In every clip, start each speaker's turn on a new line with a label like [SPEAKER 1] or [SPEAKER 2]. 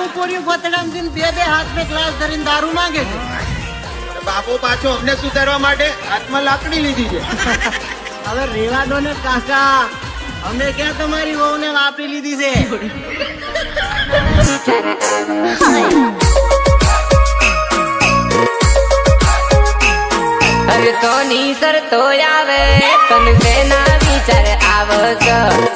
[SPEAKER 1] દારૂ પૂર્યું ગોતડામાં બે બે હાથ બે ગ્લાસ ધરીને દારૂ માંગે છે.
[SPEAKER 2] બાપો પાછો અમને સુધારવા માટે હાથમાં લાકડી લીધી છે.
[SPEAKER 1] હવે રેવા દો ને કાકા અમે ક્યાં તમારી વહુને વાપરી લીધી છે?
[SPEAKER 3] અરે સોની સર તો આવે તન સેના વિચાર આવસ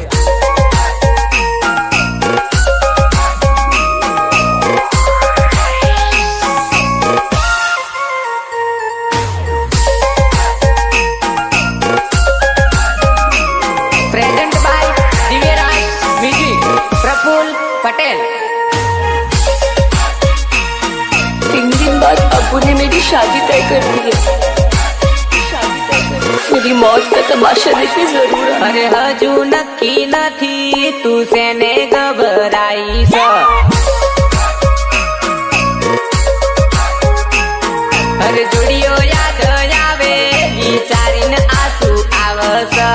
[SPEAKER 4] शादी तय कर दी है। मेरी मौत का तमाशा देखने ज़रूर
[SPEAKER 3] अरे हजू नक्की न थी तू ने घबराई सा। अरे जुड़ियो याद आवे, विचारिन आँसू आवसा।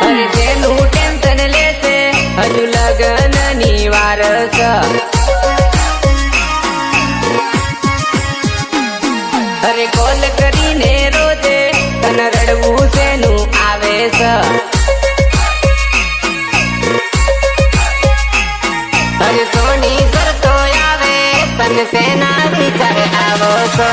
[SPEAKER 3] अरे जेनु टेंशन लेते हजू लगा છે અરે સોની કરતો આવે તને શેના વિચાર આવો છો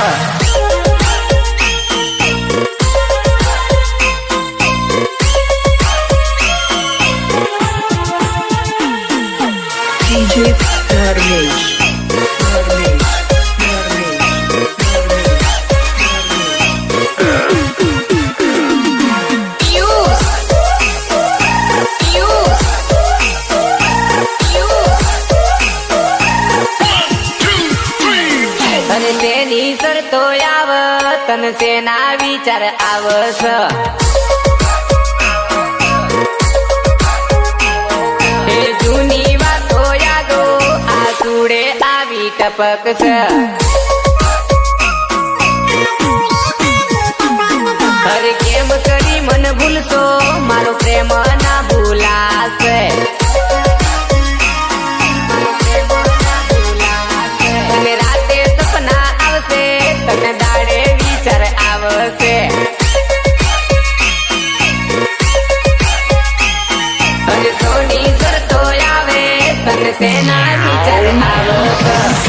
[SPEAKER 4] DJ Dharmesh.
[SPEAKER 3] તન વિચાર આવશે. એ જૂની વાતો યાદો આ આવી છે અરે કેમ કરી મન ભૂલશો? મારો પ્રેમ ના and I looked at it, I love her.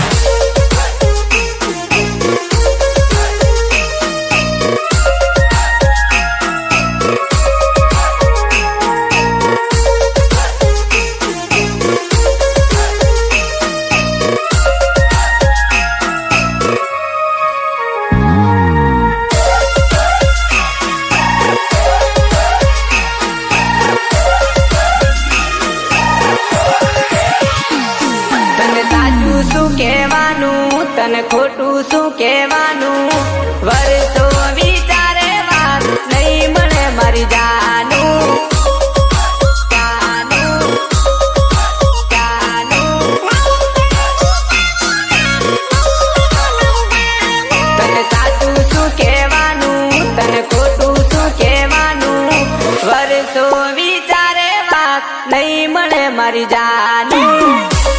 [SPEAKER 3] વિચારે વાત નહીં મળે મારી જાની.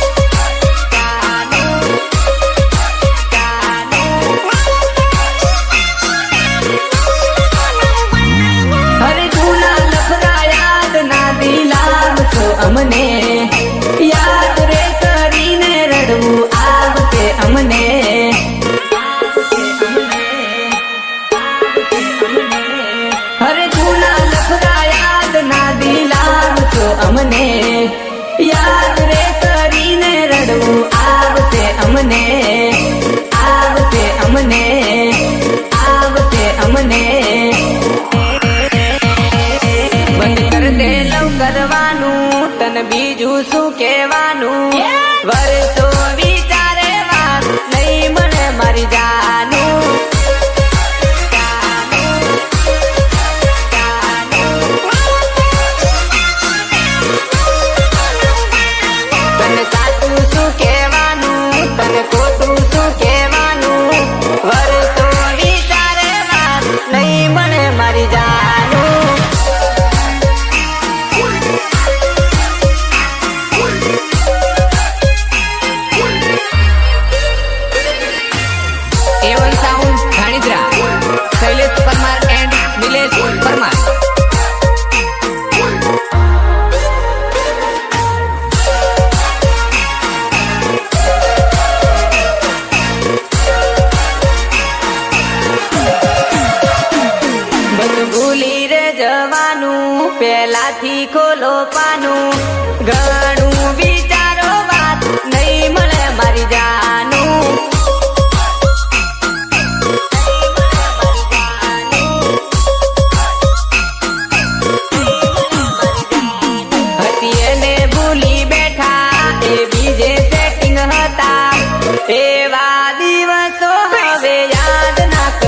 [SPEAKER 3] શું કહેવાનું?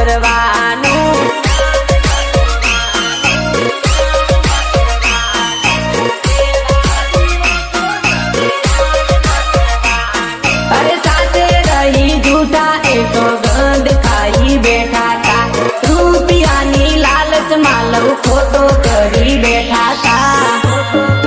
[SPEAKER 3] કરવાનું અરે સાથે રહી જૂઠા એ તો ગંધ ખાઈ બેઠા તા રૂપિયાની લાલચમાં લઉં ખોટો કરી બેઠા તા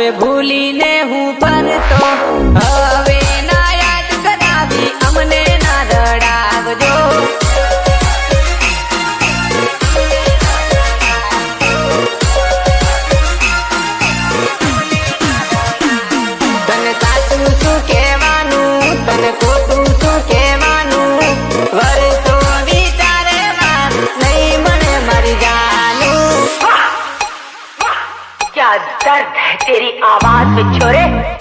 [SPEAKER 3] હવે ભૂલીને હું ફરતો
[SPEAKER 4] तेरी आवाज़ में छोरे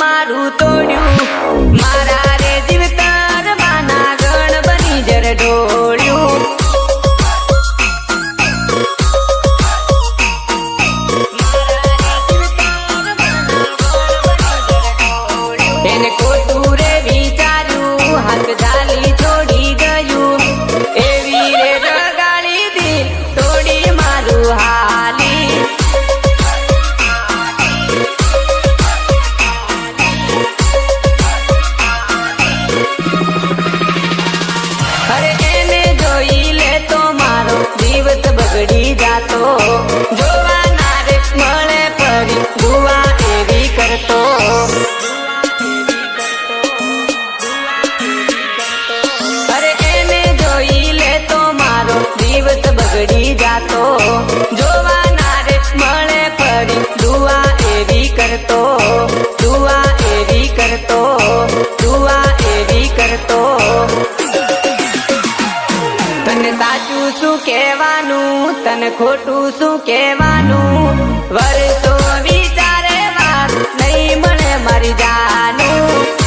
[SPEAKER 3] maru toniu દુઆ એવી કરતો, દુઆ એવી કરતો. તને સાચું શું કહેવાનું, તને ખોટું શું કહેવાનું? વર્ષો વિચારે વાત, નહીં મને મરી જાનું.